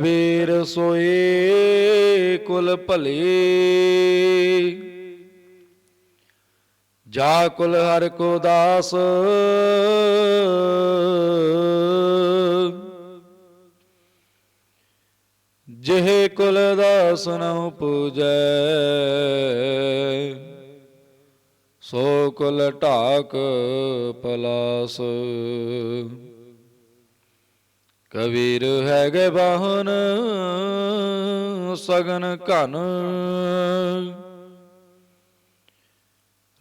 ਵੇਰ ਸੋਏ ਕੁਲ ਭਲੇ। ਜਾ ਕੁਲ ਹਰ ਕੋ ਦਾਸ। ਜਿਹ ਕੁਲ ਦਾਸ ਨਹੁ ਪੂਜੈ ਸੋ ਕੁਲ ਢਾਕ ਪਲਾਸ। ਕਬੀਰ ਹੈਗੇ ਬਾਹਨ ਸਗਨ ਘਨ।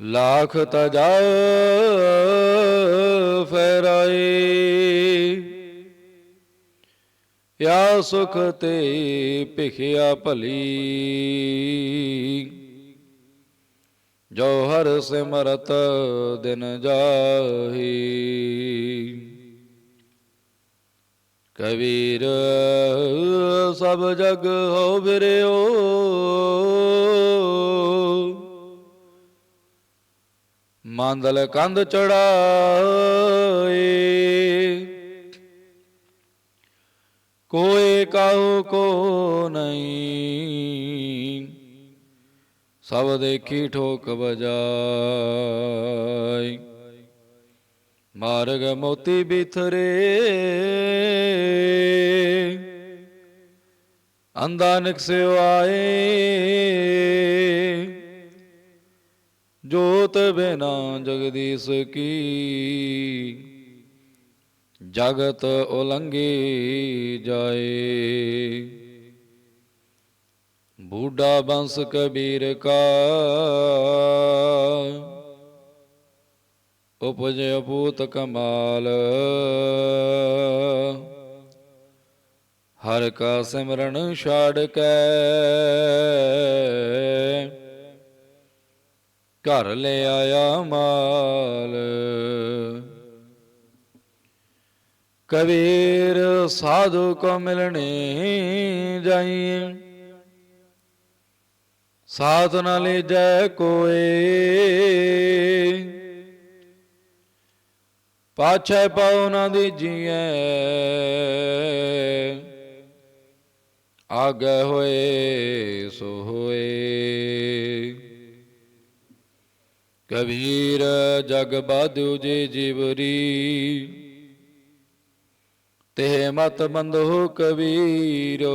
ਲਾਖ ਤਜਾ ਫੇਰਾਏ। ਯਾ ਸੁਖ ਤੇ ਭਿਖਿਆ ਭਲੀ। ਜੋ ਹਰ ਸਿਮਰਤ ਦਿਨ ਜਾਹੀ। ਕਬੀਰ, ਸਭ ਜਗ ਹੋ ਬਿਰਿਓ ਮੰਦਲ ਕੰਧ ਚੜਾਏ। ਕੋਏ ਕਾਹੂ ਕੋ ਨਹੀਂ, ਸਭ ਦੇਖੀ ਠੋਕ ਬਜਾਈ ਮਾਰਗ ਮੋਤੀ ਬਿਥਰੇ। ਅੰਦਾਨਕ ਨਿਕਸਿਓ ਆਏ। ਜੋਤ ਬਿਨਾ ਜਗਦੀਸ਼ ਕੀ। ਜਗਤ ਉਲੰਘੀ ਜਾਏ। ਬੂਢਾ ਬੰਸ ਕਬੀਰ ਕਾ। ਉਪਜੇ ਅਪੂਤ ਕਮਾਲ। ਹਰ ਕਾ ਸਿਮਰਨ ਛਾੜ ਕੇ। ਘਰ ਲੈ ਆਇਆ ਮਾਲ। ਕਬੀਰ ਸਾਧੂ ਕੋ ਮਿਲਣੇ ਜਾਈਏ ਸਾਧ ਨ ਲੈ ਜੈ ਕੋਏ ਪਾਛੈ ਪਾਉ ਨ ਦੀਜੀਐ। ਆਗੇ ਹੋਏ, ਸੋ ਹੋਏ। ਕਬੀਰ ਜਗ ਬਾਧਿਓ ਜੇ ਜੀਵਰੀ ਤੇ ਮਤ ਬੰਧੋ ਕਬੀਰ।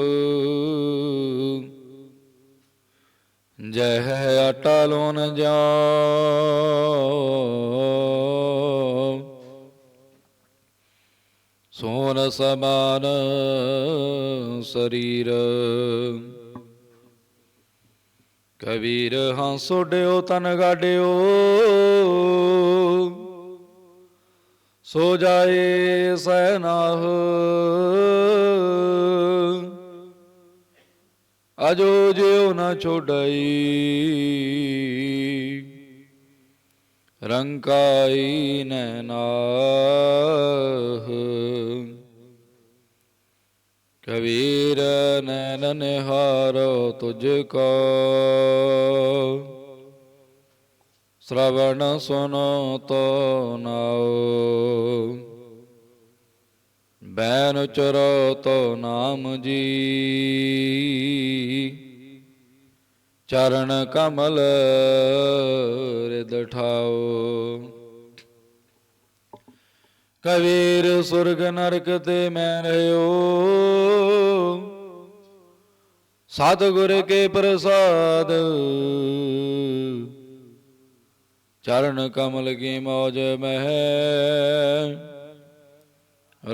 ਜੈ ਹੈ ਆਟਾ ਲੋਨ ਸੋਨ ਸਮਾਨ ਸਰੀਰ। ਕਬੀਰ ਹਾਂ ਸੋਡਿਓ, ਤਨ ਗਾਡਿਓ। ਸੋ ਜਾਏ ਸਹਿਨਾਹ ਅਜੋ ਜਿਉ ਨ ਛੋਡਈ। ਰੰਕਾਈ ਨੈਨਾਹ। ਕਬੀਰ ਨੈਣ ਨਿਹਾਰੋ ਤੁਝ ਕੋ। ਸ਼ਰਵਣ ਸੁਨੋ ਤੋ ਨਾਉ। ਬੈਨ ਉਚਰੋ ਤੋ ਨਾਮ ਜੀ। ਚਰਨ ਕਮਲ ਰਿਦ ਠਾਓ ਕਬੀਰ ਸੁਰਗ ਨਰਕ ਤੇ ਮੈਂ ਰਹਿਓ। ਸਤਗੁਰ ਕੇ ਪ੍ਰਸਾਦ। ਚਰਨ ਕਮਲ ਕੀ ਮੌਜ ਮਹਿ।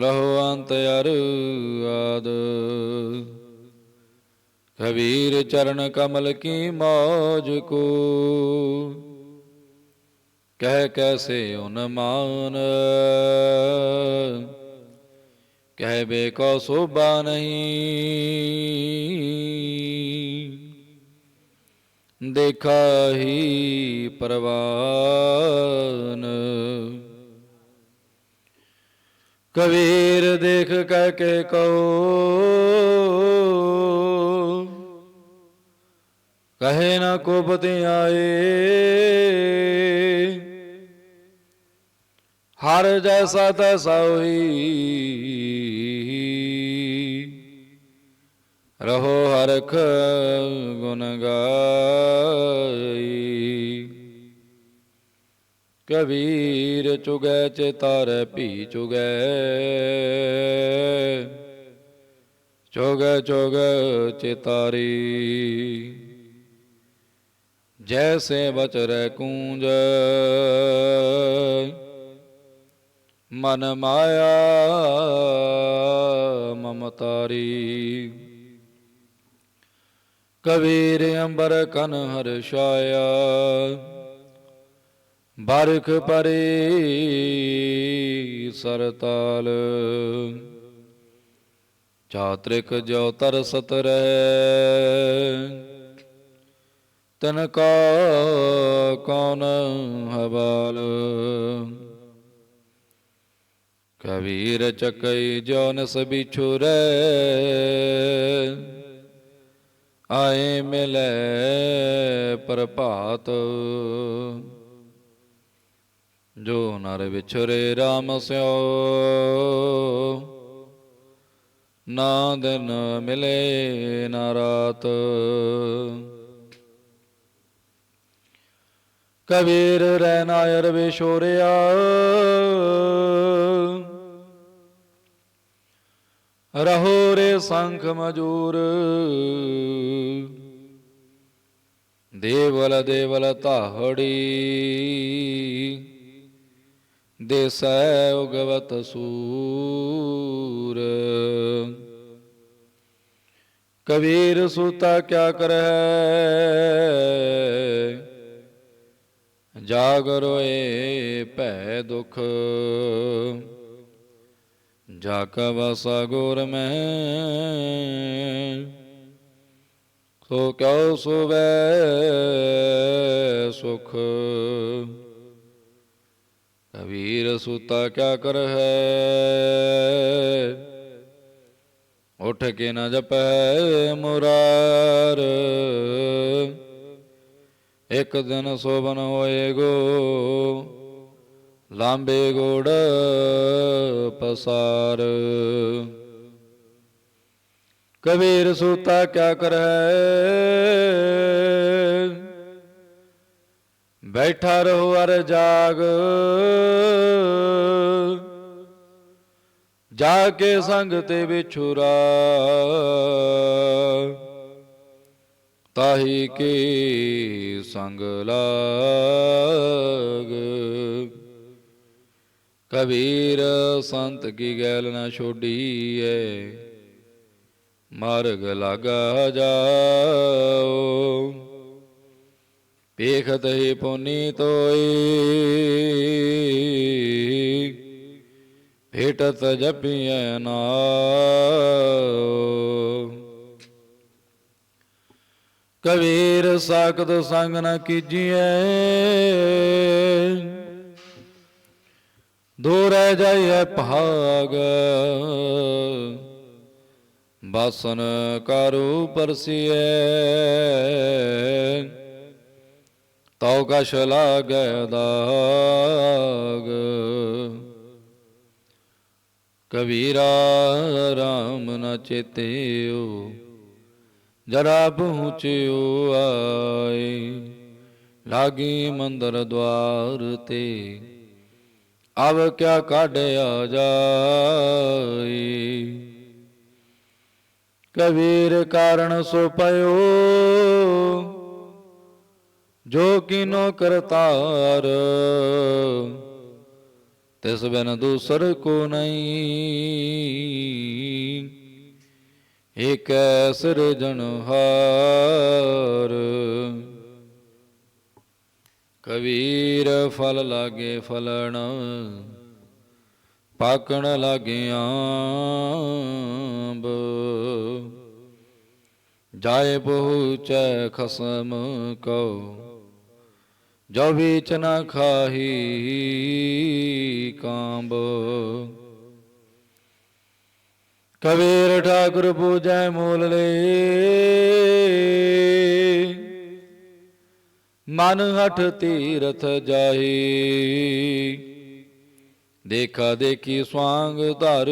ਰਹੋ ਅੰਤ ਅਰੂਦ ਕਬੀਰ ਚਰਨ ਕਮਲ ਕੀ ਮੌਜ ਕੋ। ਕਹਿ ਕੈਸੇ ਉਨ ਕਹਿ ਬੇ ਕੋ ਸੋਭਾ ਨਹੀਂ। ਦੇਖਾ ਹੀ ਪਰਵਾਨ। ਕਬੀਰ ਦੇਖ ਕਹਿ ਕੇ ਕਹੋ। ਕਹੇ ਨਾ ਕੋ ਕੋਪਤੇ ਆਏ। ਹਰ ਜੈਸਾ ਤੈਸਾ ਹੋਈ। ਰਹੋ ਹਰਖ ਗੁਣ ਗਾਈ। ਕਬੀਰ ਚੁਗੈ ਚਿਤਾਰੈ ਭੀ ਚੁਗੈ। ਚੁਗੈ ਚੁਗ ਚਿਤਾਰੀ ਜੈਸੇ ਬਚਰੈ ਕੂੰਜ। ਮਨ ਮਾਇਆ, ਮਮਤਾਰੀ। ਕਬੀਰ ਅੰਬਰ ਕਨ ਹਰਸ਼ਾਇਆ ਬਰਖ ਪਰੇ ਸਰਤਾਲ। ਚਾਤ੍ਰਿਕ ਜੋ ਤਰਸਤ ਰਹਿ, ਤਨ ਕਾ ਕੌਣ ਹਵਾਲ। ਕਬੀਰ ਚਕਈ ਜੋ ਨਸ ਬਿਛੁਰੈ, ਆਏ ਮਿਲੈ ਪ੍ਰਭਾਤ। ਜੋ ਨਰ ਵਿਛਰੇ RAM ਸਿਓ, ਨਾ ਦਿਨ ਮਿਲੇ ਨਾ ਰਾਤ। ਕਬੀਰ ਰਹਿ ਨਾਇਰ ਵਿਛੋਰਿਆ ਰਹੋ ਰੇ ਸੰਖ ਮਜੂਰ। ਦੇਵਲ ਦੇਵਲ ਤਾਹੜੀ ਦੇਸੈ ਉਗਵਤ ਸੂਰ। ਕਬੀਰ ਸੂਤਾ ਕਿਆ ਕਰੈ ਜਾਗ ਰੋਏ ਭੈ ਦੁਖ। ਜਾ ਕਾ ਵਾਸਾ ਗੁਰ ਮੈਂ, ਸੋ ਕਿਉ ਸੁਵੈ ਸੁਖ। ਕਬੀਰ ਸੂਤਾ ਕਿਆ ਕਰ ਹੈ ਉਠ ਕੇ ਨਾ ਜਪੈ ਮੁਰਾਰ। ਇੱਕ ਦਿਨ ਸੋਬਨ ਹੋਏਗੋ ਲਾਂਬੇ ਗੋੜ ਪਸਾਰ। ਕਬੀਰ ਸੂਤਾ ਕਿਆ ਕਰੈ ਬੈਠਾ ਰਹੋ ਅਰ ਜਾਗ। ਜਾ ਕੇ ਸੰਗ ਤੇ ਵਿਛੁਰਾ। ਤਾਹੀ ਕੀ ਸੰਗ ਲਾਗ। ਕਬੀਰ ਸੰਤ ਕੀ ਗੈਲ ਨਾ ਛੋਡੀਐ, ਮਾਰਗ ਲਾਗਾ ਜਾਓ। ਪੇਖਤ ਹੀ ਪੁਨੀ ਤੋਈ, ਭੇਟਤ ਜਪੀਐ ਨਾਉ। ਕਬੀਰ ਸਾਖਤ ਸੰਗ ਨ ਕੀਜੀਐ ਦੂਰੈ ਜਾਈਐ ਭਾਗ। ਬਾਸਨ ਕਾਰੂ ਪਰਸੀਐ ਤਉ ਕਛ ਲਾਗੈ ਦਾਗ। ਕਬੀਰਾ ਰਾਮ ਨ ਚੇਤਿਓ, ਜਰਾ ਪਹੁੰਚਿਓ ਆਏ। ਲਾਗੀ ਮੰਦਰ ਦਵਾਰ ਤੇ ਅਬ ਕਿਆ ਕਾਢਿਆ ਜਾਏ ਕਬੀਰ ਕਾਰਣ ਸੋ ਪਇਓ, ਜੋ ਕਿਨੋ ਕਰਤਾਰ। ਤਿਸ ਬਿਨ ਦੂਸਰ ਕੋ ਨਹੀਂ, ਏਕ ਸਿਰਜਣਹਾਰ ਕਬੀਰ ਫਲ ਲਾਗੇ ਫਲਣ, ਪਾਕਣ ਲਾਗੇ ਆਂਬ। ਜਾਏ ਪਹੁੰਚੈ ਖਸਮ ਕੋ ਜੋ ਵਿੱਚ ਨਾ ਖਾਹੀ ਕਾਂਬ। ਕਬੀਰ ਠਾਕੁਰ ਪੂਜੈ ਮੂਲ ਲੇ ਮਨ ਹਠ ਤੀਰਥ ਜਾਈ ਦੇਖਾ ਦੇਖੀ ਸਵਾੰਗ ਧਰ।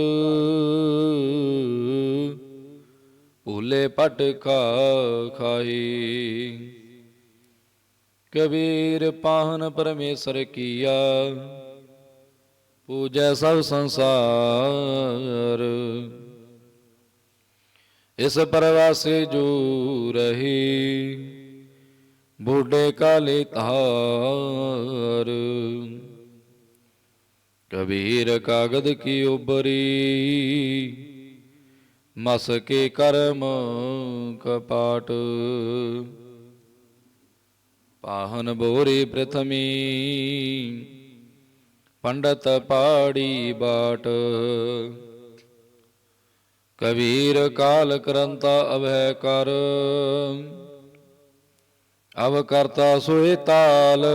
ਭੂਲੇ ਪਟ ਖਾ ਖਾਈ ਕਬੀਰ ਪਾਹਨ ਪਰਮੇਸ਼ਰ ਕੀਆ। ਪੂਜੈ ਸਭ ਸੰਸਾਰ। ਇਸ ਪਰਵਾਸੇ ਜੋ ਰਹੀ। ਬੁੱਢੇ ਕਾਲੇ ਧਾਰ ਕਬੀਰ ਕਾਗਦ ਕੀ ਉਬਰੀ ਮਸ ਕੇ ਕਰਮ ਕਪਾਟ। ਪਾਹਨ ਬੋਰੀ ਪ੍ਰਥਮੀ, ਪੰਡਤ ਪਾੜੀ ਬਾਟ। ਕਬੀਰ ਕਾਲ ਕਰੰਤਾ ਅਭੈ ਕਰ। ਅਵ ਕਰਤਾ ਸੋਏ ਤਾਲ।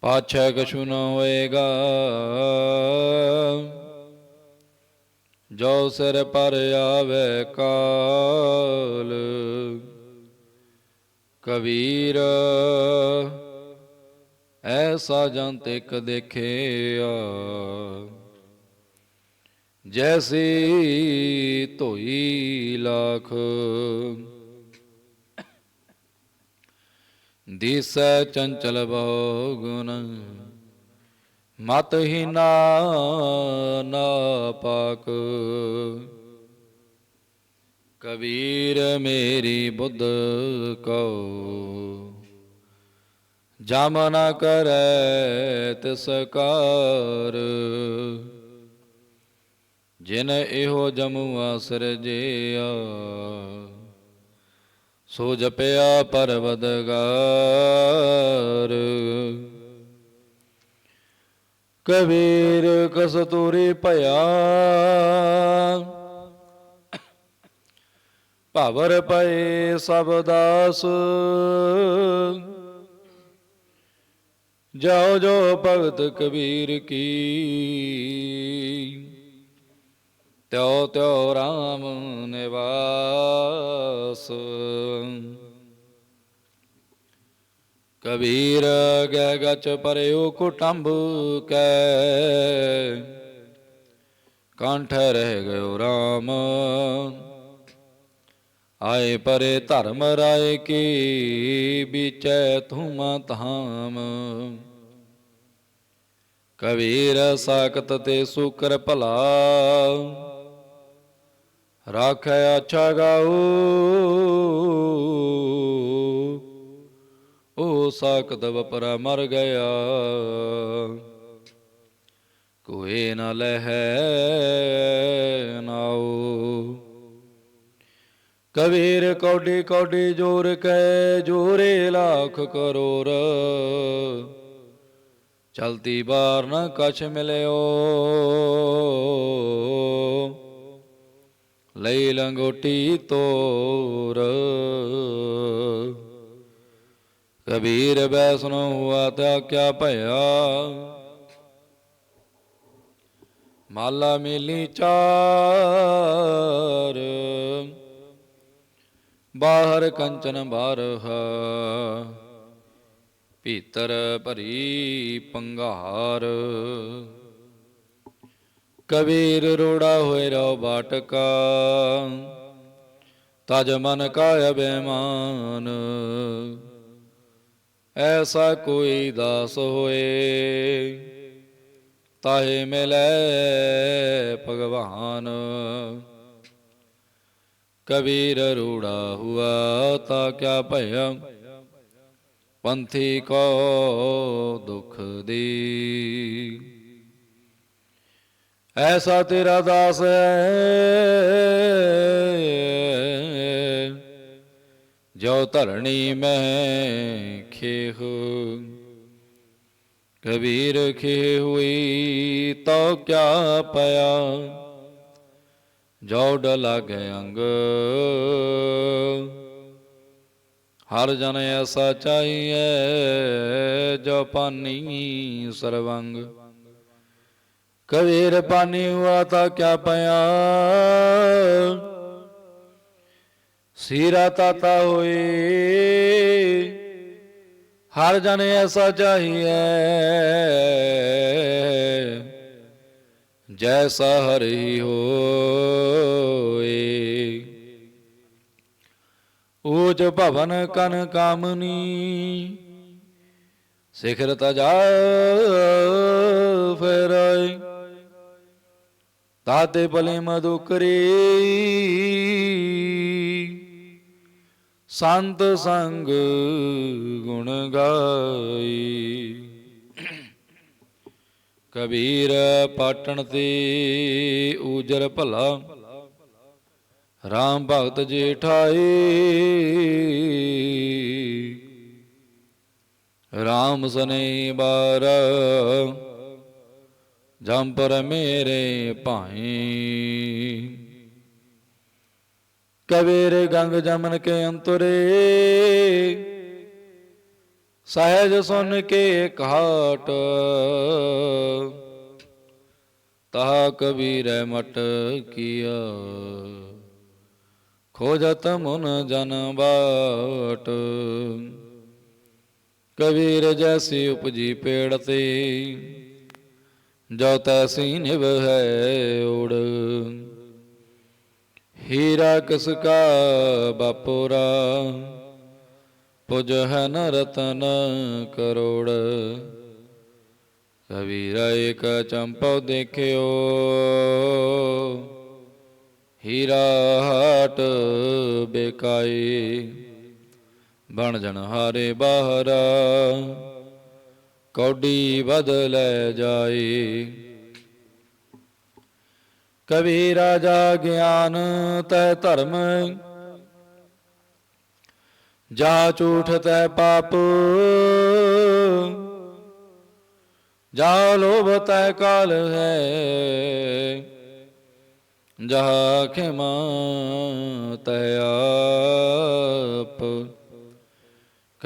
ਪਾਛੈ ਕਛੁ ਨ ਹੋਏਗਾ। ਜੋ ਸਿਰ ਪਰ ਆਵੇ ਕਾਲ। ਕਬੀਰ, ਐਸਾ ਜੰਤ ਇੱਕ ਦੇਖਿਆ। ਜੈਸੀ ਧੋਈ ਲੱਖ। ਦਿਸੈ ਚੰਚਲ ਬਹੁ ਗੁਣ ਮਤ ਹੀ ਨਾ ਪਾਕ। ਕਬੀਰ ਮੇਰੀ ਬੁੱਧ ਕਉ, ਜਮ ਨ ਕਰੈ ਤਿਸ ਕਾਰ। ਜਿਨ ਇਹੋ ਜਮੁਆ ਸਿਰਜਿਆ ਸੋ ਜਪਿਆ ਪਰਵਦਗਾਰ। ਕਬੀਰ ਕਸਤੂਰੀ ਭਇਆ। ਭਵਰ ਪਏ ਸਭ ਦਾਸ। ਜਾਓ ਜੋ ਭਗਤ ਕਬੀਰ ਕੀ। ਤਿਉ ਤਿਉ ਰਾਮ ਨਿਵਾਸ। ਕਬੀਰ ਗੈ ਗਚ ਪਰਿਓ ਕੁਟੰਬ ਕੈ। ਕੰਠ ਰਹਿ ਗਇਓ ਰਾਮ। ਆਏ ਪਰੇ ਧਰਮ ਰਾਏ ਕੀ ਵਿਚੈ ਤੁਮ ਧਾਮ। ਕਬੀਰ ਸਾਖਤ ਤੇ ਸੁਕਰ ਭਲਾ। ਰਾਖੈ ਅੱਛਾ ਗਾਉ ਉਹ ਸਾਕਤ ਵਪਰਾ ਮਰ ਗਿਆ। ਕੋਏ ਨ ਲਹੈ ਨਾਉ। ਕਬੀਰ ਕੌਡੀ ਕੌਡੀ ਜੋਰ ਕੈ, ਜੋਰੇ ਲੱਖ ਕਰੋੜ ਚਲਤੀ ਬਾਰ ਨ ਕਛ ਮਿਲਿਓ। ਲਈ ਲੰਗੋਟੀ ਤੋਰ। ਕਬੀਰ ਬੈਸਨੋ ਹੁਆ ਤਾ ਕਿਆ ਭਇਆ। ਮਾਲਾ ਮੇਲੀ ਚਾਰ। ਬਾਹਰ ਕੰਚਨ ਬਾਰਹ ਭੀਤਰ ਭਰੀ ਪੰਘਾਰ। ਕਬੀਰ ਰੋੜਾ ਹੋਏ ਰੋ ਬਾਟਕਾ। ਤਜ ਮਨ ਕਾ ਅਭਿਮਾਨ। ਐਸਾ ਕੋਈ ਦਾਸ ਹੋਏ, ਤਾਹੇ ਮਿਲੈ ਭਗਵਾਨ। ਕਬੀਰ ਰੂੜਾ ਹੁਆ ਤਾ ਕਿਆ ਭਇਆ, ਪੰਥੀ ਕੋ ਦੁਖ ਦੀ। ਐਸਾ ਤੇਰਾ ਦਾਸ ਹੈ। ਜੋ ਧਰਣੀ ਮੈਂ ਖੇਹ, ਕਬੀਰ ਖੇ ਹੋਈ ਤੋ ਕਿਆ ਪਿਆ। ਜੋ ਡ ਲਾਗੇ ਅੰਗ, ਹਰ ਜਨ ਐਸਾ ਚਾਹੀਏ ਜੋ ਪਾਨੀ ਸਰਵੰਗ। ਕਬੀਰ ਪਾਨੀ ਹੁਆ ਤਾ ਕਿਆ ਪਿਆ? ਸੀਰਾ ਤਾਤਾ ਹੋਏ ਹਰ ਜਨ ਐਸਾ ਚਾਹੀਏ। ਜੈਸਾ ਹਰੀ ਹੋਏ। ਊਜ ਭਵਨ ਕਨ ਕਾਮਨੀ। ਸਿਖਰ ਤਜਾ ਫੇਰਾਈ। ਤਾਤੇ ਭਲੇ ਮਦੁਕਰੀ ਸੰਤ ਸੰਗ ਗੁਣ ਗਾਈ। ਕਬੀਰ ਪਾਟਣ ਤੇ ਉਜਰ ਭਲਾ। RAM ਭਗਤ ਜੇਠਾਏ। RAM ਸਨੇ ਬਾਰ ਜੰਪਰ ਮੇਰੇ ਭਾਈ। ਕਬੀਰ ਗੰਗ ਜਮਨ ਕੇ ਅੰਤਰੇ। ਸਹਿਜ ਸੁਨ ਕੇ ਘਾਟ। ਤਾ ਕਬੀਰ ਮਟ ਕੀਆ। ਖੋਜਤ ਮੁਨ ਜਨ ਬਾਟ। ਕਬੀਰ ਜੈਸੀ ਉਪਜੀ ਪੇੜ ਤੇ। ਜੋ ਤੈਸੀ ਨਿਭ ਹੈ ਉੜ। ਹੀਰਾ ਕਿਸ ਕਾ ਬਾਪੋਰਾ, ਪੁਜ ਹੈ ਨ ਰਤਨ ਕਰੋੜ। ਕਬੀਰਾ ਏਕ ਚੰਪਉ ਦੇਖਿਓ, ਹੀਰਾ ਹਾਟ ਬੇਕਾਈ। ਬਣ ਜਨ ਹਾਰੇ ਬਾਹਰਾ ਕੌਡੀ ਬਦਲੇ ਜਾਏ ਕਵੀ ਰਾਜਾ ਗਿਆਨ ਤੈ ਧਰਮ ਜਾ ਝੂਠ ਤੈ ਪਾਪ। ਜਾ ਲੋਭ ਤੈ ਕਾਲ ਹੈ। ਜਹਾ ਖਿਮਾ ਤੈ ਆਪ।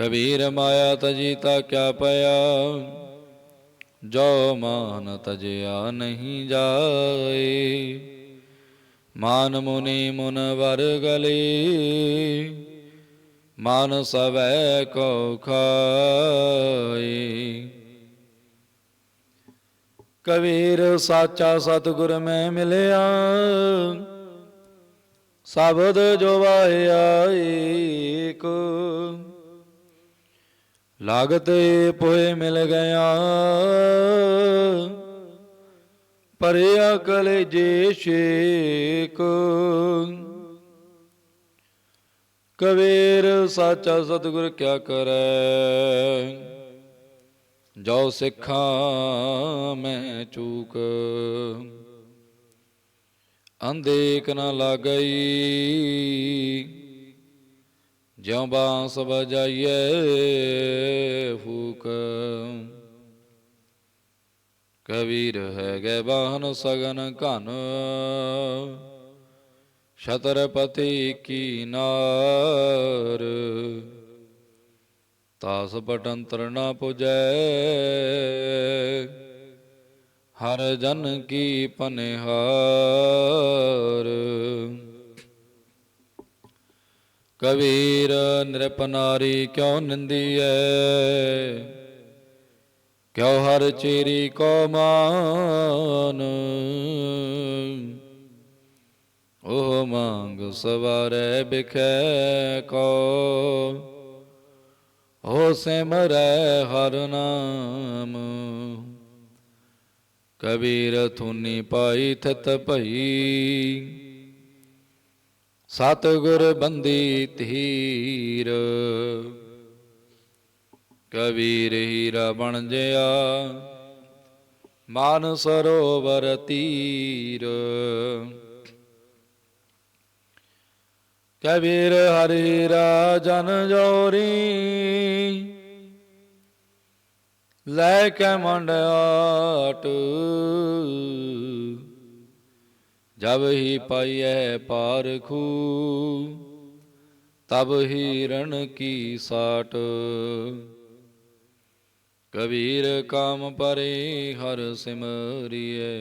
ਕਬੀਰ ਮਾਇਆ ਤਜੀਤਾ ਕਿਆ ਪਿਆ? ਜੋ ਮਾਨ ਤਜਿਆ ਨਹੀਂ ਜਾਏ, ਮਾਨ ਮੁਨੀ ਮੁਨ ਵਰ ਗਲੇ ਮਨ ਸਵੈ ਕੋ ਖਾਏ। ਕਬੀਰ ਸਾਚਾ ਸਤਿਗੁਰ ਮੈਂ ਮਿਲਿਆ, ਸ਼ਬਦ ਜੋ ਵਾਹਿਆ ਏਕ। ਲਾਗਤੇ ਪੋਏ ਮਿਲ ਗਿਆ। ਪਰਿਆ ਕਲੇ ਜੇ ਸ਼ੇਕ ਕਬੀਰ ਸਾਚਾ ਸਤਿਗੁਰ ਕਿਆ ਕਰੈ। ਜੋ ਸਿੱਖਾਂ ਮੈਂ ਚੂਕ। ਅੰਧੇਕ ਨ ਲਾਗਈ। ਜਿਉ ਬਾਂਸ ਬਜਾਈਏ ਫੂਕ। ਕਬੀਰ ਹੈ ਗਏ ਬਾਹਨ ਸਗਨ ਘਨ। ਛਤਰਪਤੀ ਕੀ ਨਾਰ। ਤਾਸ ਪਟੰਤਰ ਨਾ ਪੁਜੈ। ਹਰ ਜਨ ਕੀ ਪਨਿਹਾਰ। ਕਬੀਰ ਨਿਰਪਨਾਰੀ ਕਿਉ ਨਿੰਦੀਐ? ਕਿਉ ਹਰ ਚੇਰੀ ਕੋ ਮਾਨ? ਉਹ ਮੰਗ ਸਵਾਰੈ ਬਿਖੈ ਕੋ। ਹੋ ਸਿਮਰੈ ਹਰ ਨਾਮ। ਕਬੀਰ ਥੁਨੀ ਪਾਈ ਥਤ ਭਈ। ਸਤਿਗੁਰ ਬੰਦੀ ਧੀਰ। ਕਬੀਰ ਹੀਰਾ ਬਣ ਜਿਆ, ਮਾਨ ਸਰੋਵਰ ਤੀਰ। ਕਬੀਰ ਹਰੀ ਰਾਜਨ ਜੋਰੀ, ਲੈ ਕੇ ਮੰਡਾਟ ਜਬ ਹੀ ਪਾਈਐ ਪਾਰਖੂ, ਤਬ ਹੀ ਰਣ ਕੀ ਸਾਟ। ਕਬੀਰ ਕਾਮ ਪਰੇ ਹਰ ਸਿਮਰਿਐ,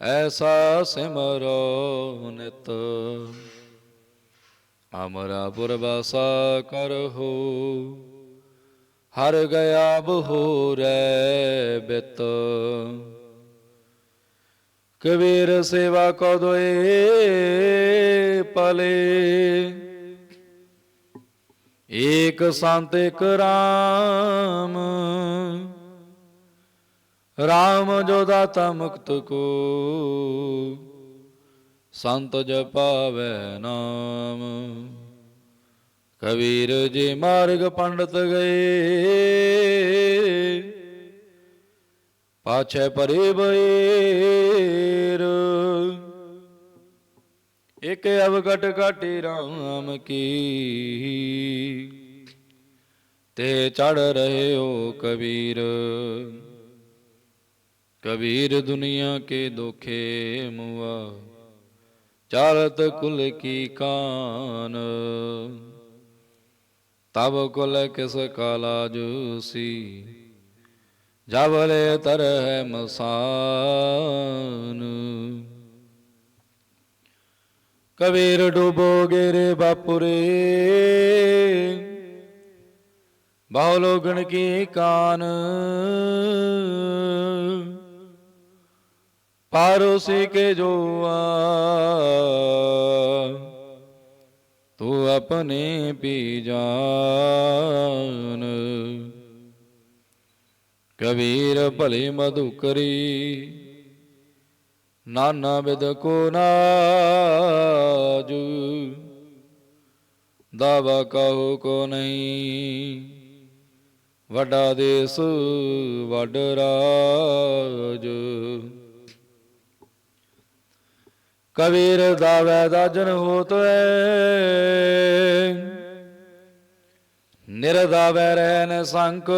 ਐਸਾ ਸਿਮਰੋ ਨਿਤ। ਅਮਰਾ ਪੁਰਵਾਸਾ ਕਰਹੁ ਹਰ ਗਿਆ ਬਹੋਰੈ ਬਿਤ। ਕਬੀਰ ਸੇਵਾ ਕੋ ਦੋਏ ਪਲੇ। ਏਕ ਸੰਤ ਇਕ ਰਾਮ। ਰਾਮ ਜੋ ਦਾਤਾ ਮੁਕਤ ਕੋ, ਸੰਤ ਜਪਾਵੈ ਨਾਮ। ਕਬੀਰ ਜੀ ਮਾਰਗ ਪੰਡਤ ਗਏ। ਪਾਛੈ ਪਰੇ ਬੇਰ। ਇਕ ਅਵਗਟ ਘਾਟੀ RAM ਕੀ। ਤੇ ਚੜ ਰਹੇ ਹੋ ਕਬੀਰ। ਕਬੀਰ ਦੁਨੀਆ ਕੇ ਦੋਖੇ ਮੁਆ। ਚਾਲਤ ਕੁਲ ਕੀ ਕਾਨ। ਤਬ ਕੁਲ ਕਿਸ ਕਾਲਾ ਸੀ। ਜਬਲੇ ਤਰ ਹੈ ਮਸਾਨ। ਕਬੀਰ ਡੁਬੋਗੇ ਰੇ ਬਾਪੁਰੇ। ਬਹੁ ਲੋਗਣ ਕੀ ਕਾਨ। ਪਾਰੋਸੀ ਕੇ ਜੋ ਆ ਤੂੰ ਆਪਣੇ ਪੀ ਜਾਨ ਕਬੀਰ ਭਲੇ ਮਧੁਕਰੀ, ਨਾਨਾ ਵਿਦ ਕੋ ਨਾਜੂ, ਦਾਵਾ ਕਹੋ ਕੋ ਨਹੀਂ, ਵੱਡਾ ਦੇਸ ਵੱਡ ਰਾਜ। ਕਬੀਰ ਦਾਵੈ ਦਾਜਨ ਹੋਤ ਹੈ ਨਿਰਦਾਵੈ ਰਹਿਨ ਸੰਕ।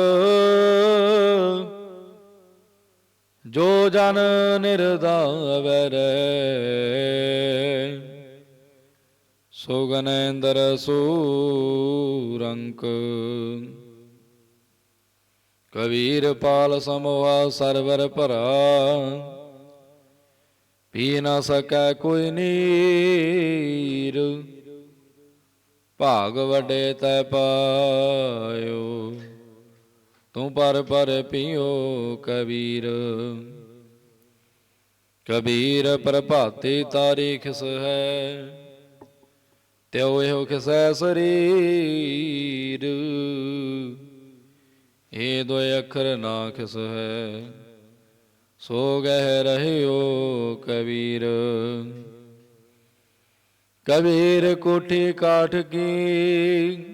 ਜੋ ਜਨ ਨਿਰਦਾਵੈ ਰਹਿ ਸੁਗਨੇਂਦਰ ਸੂਰੰਕ। ਕਬੀਰ ਪਾਲ ਸਮੋਹਾ ਸਰਵਰ ਭਰਾ, ਪੀ ਨਾ ਸਕੈ ਕੋਈ ਨੀਰ। ਭਾਗ ਵੱਡੇ ਤੈ ਪਾਇਓ, ਤੂੰ ਪਰ ਪਰ ਪਿਓ ਕਬੀਰ। ਕਬੀਰ ਪ੍ਰਭਾਤੀ ਤਾਰੀਖ ਸ ਹੈ ਤਿਉ ਇਹੋ ਕਿਸੈ ਸਰੀਰ। ਇਹ ਦੋ ਅੱਖਰ ਨਾ ਖਿਸ ਹੈ ਸੋ ਗਹਿ ਰਹਿਓ ਕਬੀਰ। ਕਬੀਰ ਕੋਠੀ ਕਾਠ ਕੀ।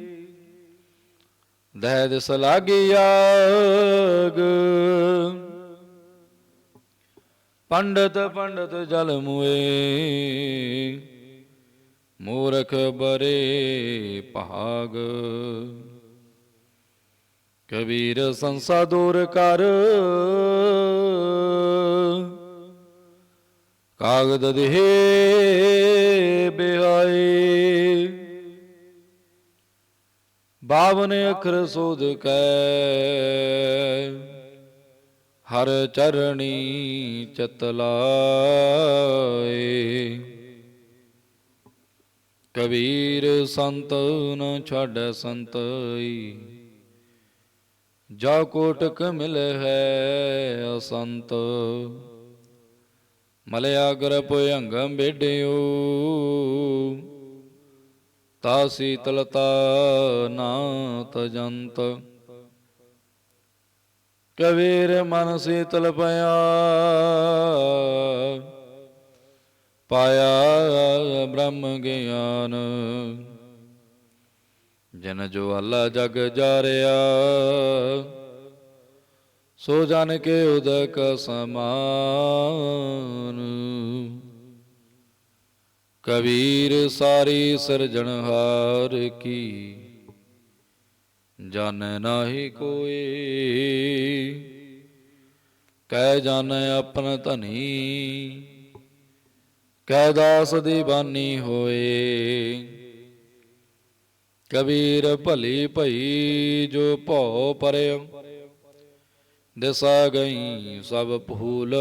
ਦਹਿ ਦਿਸ ਆਗ। ਪੰਡਤ ਪੰਡਤ ਜਲ ਮੁਏ। ਮੂਰਖ ਬਰੇ ਭਾਗ। ਕਬੀਰ ਸੰਸਾ ਦੂਰ ਕਰ। ਕਾਗਦ ਦੇ ਬਿਹਾਈ ਬਾਵਨ ਅੱਖਰ ਸੋਧ ਕੈ, ਹਰ ਚਰਣੀ ਚਤਲਾਏ ਕਬੀਰ ਸੰਤ ਨ ਛੱਡ ਸੰਤਈ, ਜਾ ਕੋਟਕ ਮਿਲ ਹੈ ਅਸੰਤ। ਮਲਿਆ ਗਰ ਭੁਯੰਗਮ ਬੇਡਿਓ ਤਾ ਸੀਤਲਤਾ ਨਾ ਜੰਤ। ਕਬੀਰ ਮਨ ਸੀਤਲ ਪਿਆ, ਪਾਇਆ ਬ੍ਰਹਮ ਗਿਆਨ। ਜਨ ਜੋ ਅੱਲਾ ਜਗ ਜਾਰਿਆ ਸੋ ਜਨ ਕੇ ਉਦਕ ਸਮਾਨ। ਕਬੀਰ ਸਾਰੀ ਸਿਰਜਣਹਾਰ ਕੀ, ਜਾਣੈ ਨਾਹੀ ਕੋਏ। ਕਹਿ ਜਾਣੈ ਆਪਨ ਧਨੀ, ਕਹਿ ਦਾਸ ਦੀ ਬਾਨੀ ਹੋਏ। ਕਬੀਰ ਭਲੀ ਭਈ ਜੋ ਭਉ ਪਰਿਓ ਦਿਸਾ ਗਈ ਸਭ ਭੂਲ।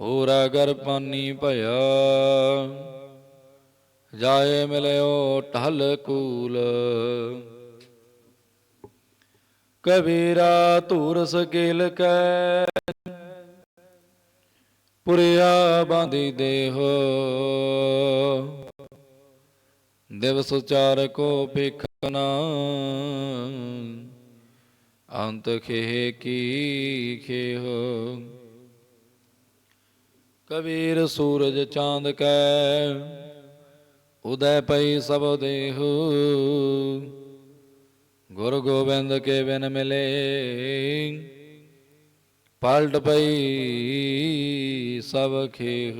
ਹੋਰ ਗਰ ਪਾਨੀ ਭਇਆ, ਜਾਏ ਮਿਲਿਓ ਟਹਲ ਕੂਲ। ਕਬੀਰਾ ਧੂਰ ਸਕੇਲ ਕੈ, ਪੁਰਿਆ ਬਾਂਧੀ ਦੇਹ। ਦਿਵਸ ਚਾਰ ਕੋ ਭਿਖਨਾ ਅੰਤ ਖੇਹ ਕੀ ਖੇਹ? ਕਬੀਰ ਸੂਰਜ ਚਾਂਦ ਕੈ, ਉਦੈ ਪਈ ਸਭ ਦੇਹ। ਗੁਰ ਗੋਬਿੰਦ ਕੇ ਬਿਨ ਮਿਲੇ, ਪਲਟ ਪਈ ਸਭ ਖੇਹ।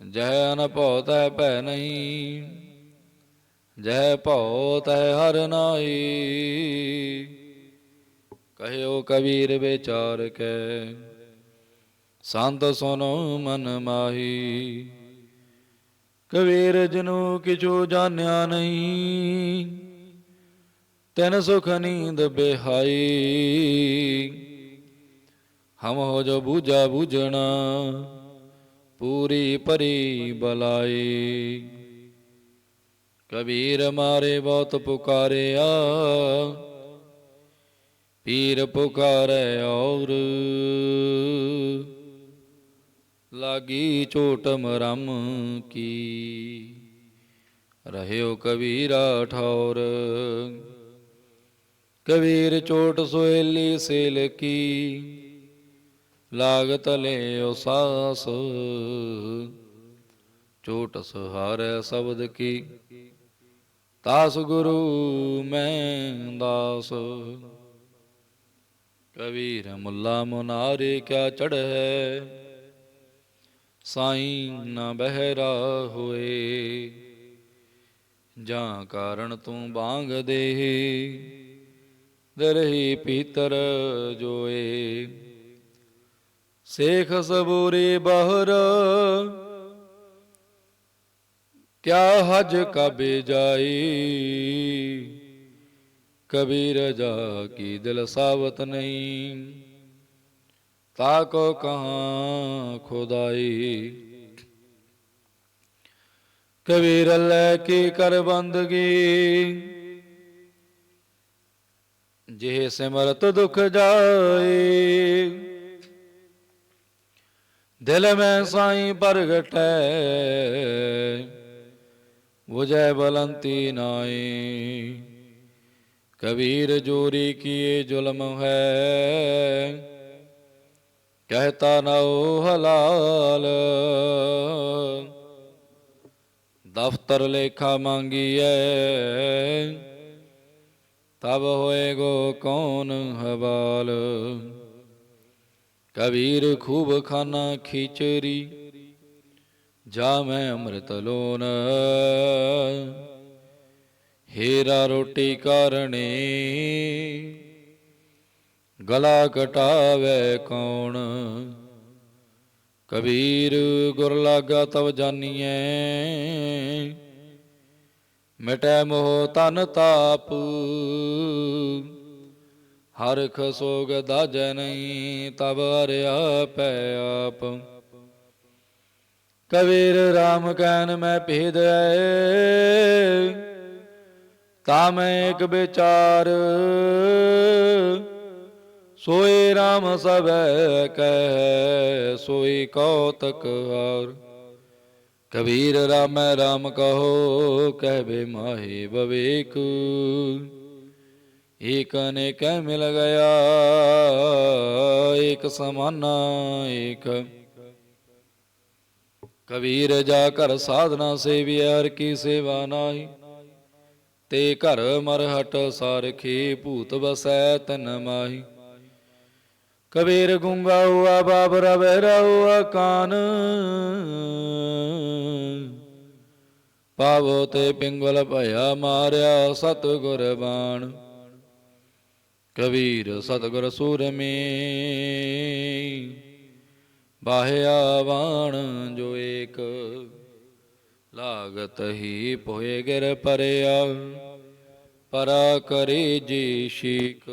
ਜੈ ਨ ਭਉ ਭੈ ਨਹੀਂ ਜੈ ਭਉ ਤੈ ਹਰ ਨਾਈ ਕਹਿਓ ਕਬੀਰ ਵਿਚਾਰ ਕੈ ਸੰਤ ਸੁਨੋ ਮਨ ਮਾਹੀ। ਕਬੀਰ ਜਨੂ ਕਿਛੂ ਜਾਣਿਆ ਨਹੀਂ, ਤੈਨ ਸੁਖ ਨੀਂਦ ਬਿਹਾਈ। ਹਮ ਹੋ ਜੋ ਬੂਝਾ ਬੂਝਣਾ, ਪੂਰੀ ਪਰੀ ਬਲਾਈ। ਕਬੀਰ ਮਾਰੇ ਬਹੁਤ ਪੁਕਾਰਿਆ, ਪੀਰ ਪੁਕਾਰੇ ਔਰ। ਲਾਗੀ ਝੋਟ ਮਰਮ ਕੀ, ਰਹਿਓ ਕਬੀਰਾ ਠੌਰ। ਕਬੀਰ ਚੋਟ ਸੋਹੇਲੀ ਸੇਲ ਕੀ, ਲਾਗਤ ਲਿਓ ਸਾਸ। ਚੋਟ ਸਹਾਰੈ ਸ਼ਬਦ ਕੀ ਤਾਸ ਗੁਰੂ ਮੈਂ ਦਾਸ। ਕਬੀਰ ਮੁੱਲਾ ਮੁਨਾਰੇ ਕਿਆ ਚੜ੍ਹੈ। ਸਾਈਂ ਨਾ ਬਹਿਰਾ ਹੋਏ। ਜਾਂ ਕਾਰਨ ਤੂੰ ਬਾਂਗ ਦੇ। ਦਰਹੀ ਪੀਤਰ ਜੋਏ। ਸੇਖ ਸਬੂਰੇ ਬਹਰ ਕਿਆ ਹਜ ਕਾਬੇ ਜਾਈ? ਕਬੀਰ ਜਾ ਕੀ ਦਿਲ ਸਾਵਤ ਨਹੀਂ? ਤਾ ਕੋ ਕਹਾਂ ਖੁਦਾਈ? ਕਬੀਰ ਲੈ ਕੇ ਕਰ ਬੰਦਗੀ? ਜਿਹ ਸਿਮਰਤ ਦੁਖ ਜਾਏ ਦਿਲ ਮੈਂ ਸਾਈਂ ਪ੍ਰਗਟੈ। ਬੁਝੈ ਬਲੰਤੀ ਨਾਈ ਕਬੀਰ ਜੋਰੀ ਕੀਏ ਜ਼ੁਲਮ ਹੈ। ਕਹਿਤਾ ਨਾਉ ਹਲਾਲ। ਦਫਤਰ ਲੇਖਾ ਮੰਗੀਐ। ਤਬ ਹੋਏ ਗੋ ਕੌਣ ਹਵਾਲ। ਕਬੀਰ ਖੂਬ ਖਾਨਾ ਖਿਚਰੀ। ਜਾ ਮੈਂ ਅੰਮ੍ਰਿਤ ਲੋਨ। ਹੀਰਾ ਰੋਟੀ ਕਰਨੇ, ਗਲਾ ਕਟਾਵੇ ਕੌਣ? ਕਬੀਰ, ਗੁਰ ਲਾਗਾ ਤਵ ਜਾਨੀਐ। ਮਿਟੈ ਮੋਹ ਤਨ ਤਾਪ ਹਰਖ ਸੋਗ ਦਾਜੈ ਨਹੀਂ ਤਬ ਹਰਿਆ ਪੈ ਆਪ। ਕਬੀਰ RAM ਕਹਿਨ ਮੈਂ ਭੇਦ ਹੈ ਤਾ ਮੈਂ ਇੱਕ ਵਿਚਾਰ। ਸੋਏ RAM ਸਭੈ ਕਹਿ ਸੋਈ ਕੌਤਕ ਔਰ ਕਬੀਰ ਰਾਮ ਰਾਮ ਕਹੋ ਕਹਿਬੇ ਮਾਹੀ ਬਵੇਕ। ਏਕ ਅਨੇਕ ਮਿਲ ਗਿਆ, ਏਕ ਸਮਾਨਾ ਏਕ। ਕਬੀਰ ਜਾ ਘਰ ਸਾਧਨਾ ਸੇਵਿ ਹਰ ਕੀ ਸੇਵਾ ਨਾਹੀ। ਤੇ ਘਰ ਮਰਹਟ ਸਾਰਖੀ ਭੂਤ ਬਸੈ ਤਨ ਮਾਹੀ। ਕਬੀਰ ਗੁੰਗਾ ਹੁਆ ਬਾਬਰਾ ਬਹਿਰਾ ਹੁਆ ਕਾਨ। ਪਾਵੋ ਤੇ ਪਿੰਗਲ ਭਇਆ ਮਾਰਿਆ ਸਤਿਗੁਰ ਬਾਣ ਕਬੀਰ ਸਤਿਗੁਰ ਸੂਰਮੇ। ਬਾਹਿਆ ਬਾਣ ਜੋ ਏਕ ਲਾਗਤ ਹੀ ਪੋਏ ਗਿਰ ਪਰਿਆ ਪਰਾ ਕਰੇ ਜੀ ਸ਼ੀਕ।